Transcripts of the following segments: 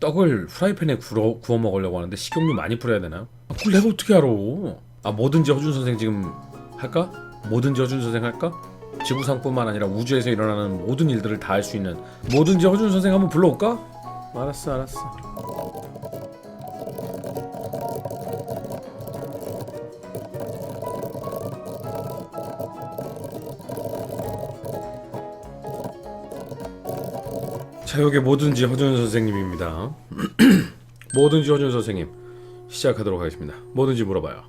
떡을 프라이팬에 구워, 구워 먹으려고 하는데 식용유 많이 뿌려야 되나요? 아, 그걸 내가 어떻게 알아? 아 뭐든지 허준 선생 지금 할까? 뭐든지 허준 선생 할까? 지구상뿐만 아니라 우주에서 일어나는 모든 일들을 다 할 수 있는 뭐든지 허준 선생 한번 불러올까? 알았어 알았어 자 여기 뭐든지 허준 선생님입니다. 뭐든지 허준 선생님 시작하도록 하겠습니다. 뭐든지 물어봐요.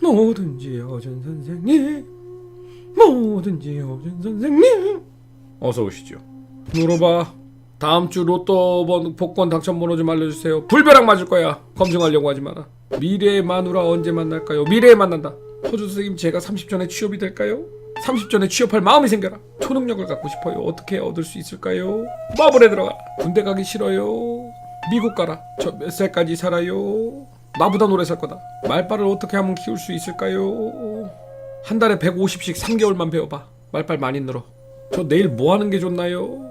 뭐든지 허준 선생님. 뭐든지 허준 선생님. 어서 오시죠. 물어봐. 다음 주 로또 번 복권 당첨 번호 좀 알려주세요. 불벼락 맞을 거야. 검증하려고 하지 마라. 미래의 마누라 언제 만날까요? 미래에 만난다. 허준 선생님 제가 30전에 취업이 될까요 30전에 취업할 마음이 생겨라. 초능력을 갖고 싶어요. 어떻게 얻을 수 있을까요? 마블에 들어가 군대 가기 싫어요. 미국 가라. 저 몇 살까지 살아요? 나보다 오래 살 거다. 말빨을 어떻게 하면 키울 수 있을까요? 한 달에 150씩 3개월만 배워봐. 말빨 많이 늘어. 저 내일 뭐 하는 게 좋나요?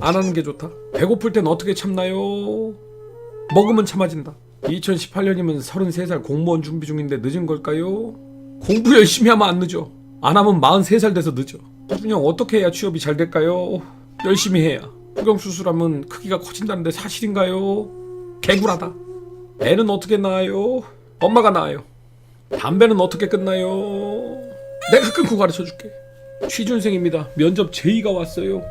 안 하는 게 좋다. 배고플 땐 어떻게 참나요? 먹으면 참아진다. 2018년이면 33살 공무원 준비 중인데 늦은 걸까요? 공부 열심히 하면 안 늦어 안 하면 43살 돼서 늦어. 형 어떻게 해야 취업이 잘 될까요? 열심히 해야. 흑경 수술하면 크기가 커진다는데 사실인가요? 개구라다. 애는 어떻게 낳아요? 엄마가 낳아요. 담배는 어떻게 끝나요? 내가 끊고 가르쳐 줄게. 취준생입니다. 면접 제의가 왔어요.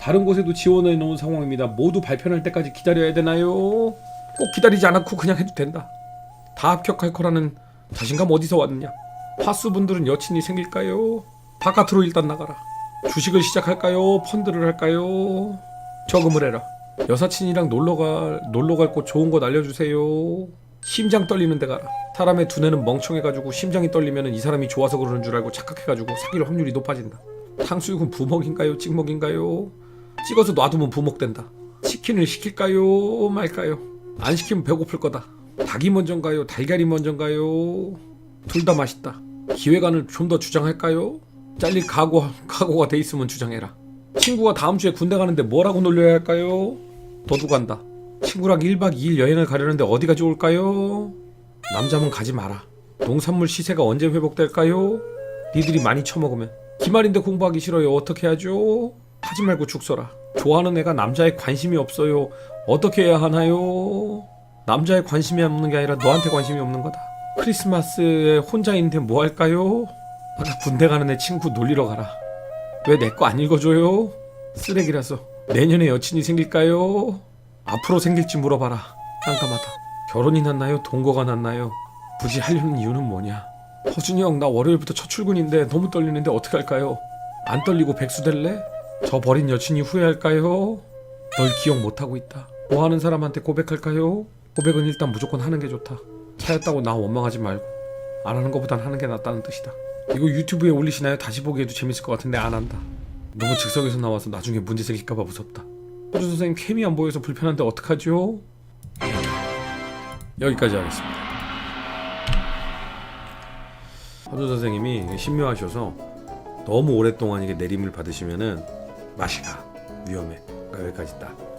다른 곳에도 지원해 놓은 상황입니다. 모두 발표할 때까지 기다려야 되나요? 꼭 기다리지 않고 그냥 해도 된다. 다 합격할 거라는 자신감 어디서 왔느냐 파수분들은 여친이 생길까요? 바깥으로 일단 나가라. 주식을 시작할까요? 펀드를 할까요? 저금을 해라. 여사친이랑 놀러갈 놀러 갈 곳 좋은 곳 알려주세요. 심장 떨리는 데 가라. 사람의 두뇌는 멍청해가지고 심장이 떨리면 이 사람이 좋아서 그러는 줄 알고 착각해가지고 사귈 확률이 높아진다. 탕수육은 부먹인가요? 찍먹인가요? 찍어서 놔두면 부먹된다. 치킨을 시킬까요? 말까요? 안 시키면 배고플 거다. 닭이 먼저인가요? 달걀이 먼저인가요? 둘 다 맛있다 기획안을 좀 더 주장할까요? 잘릴 각오 각오가 돼 있으면 주장해라. 친구가 다음 주에 군대 가는데 뭐라고 놀려야 할까요? 너도 간다. 친구랑 1박 2일 여행을 가려는데 어디가 좋을까요? 남자면 가지 마라. 농산물 시세가 언제 회복될까요? 니들이 많이 처먹으면. 기말인데 공부하기 싫어요. 어떻게 하죠? 하지 말고 죽 서라. 좋아하는 애가 남자에 관심이 없어요. 어떻게 해야 하나요? 남자에 관심이 없는 게 아니라 너한테 관심이 없는 거다 크리스마스에 혼자 있는데 뭐 할까요? 아까 군대 가는 애 친구 놀리러 가라. 왜 내 거 안 읽어줘요? 쓰레기라서. 내년에 여친이 생길까요? 앞으로 생길지 물어봐라. 깜깜하다. 결혼이 났나요? 동거가 났나요? 굳이 하려는 이유는 뭐냐? 허준이 형 나 월요일부터 첫 출근인데 너무 떨리는데 어떡할까요? 안 떨리고 백수 될래? 저 버린 여친이 후회할까요? 널 기억 못하고 있다. 뭐 하는 사람한테 고백할까요? 고백은 일단 무조건 하는 게 좋다 차였다고 나 원망하지 말고 안 하는 것보단 하는 게 낫다는 뜻이다 이거 유튜브에 올리시나요 다시 보기에도 재밌을 것 같은데 안 한다 너무 즉석에서 나와서 나중에 문제 생길까봐 무섭다 호주 선생님 캠이 안 보여서 불편한데 어떡하죠? 여기까지 하겠습니다. 호주 선생님이 신묘하셔서 너무 오랫동안 이게 내림을 받으시면은 맛이 가 위험해. 그러니까 여기까지 딱.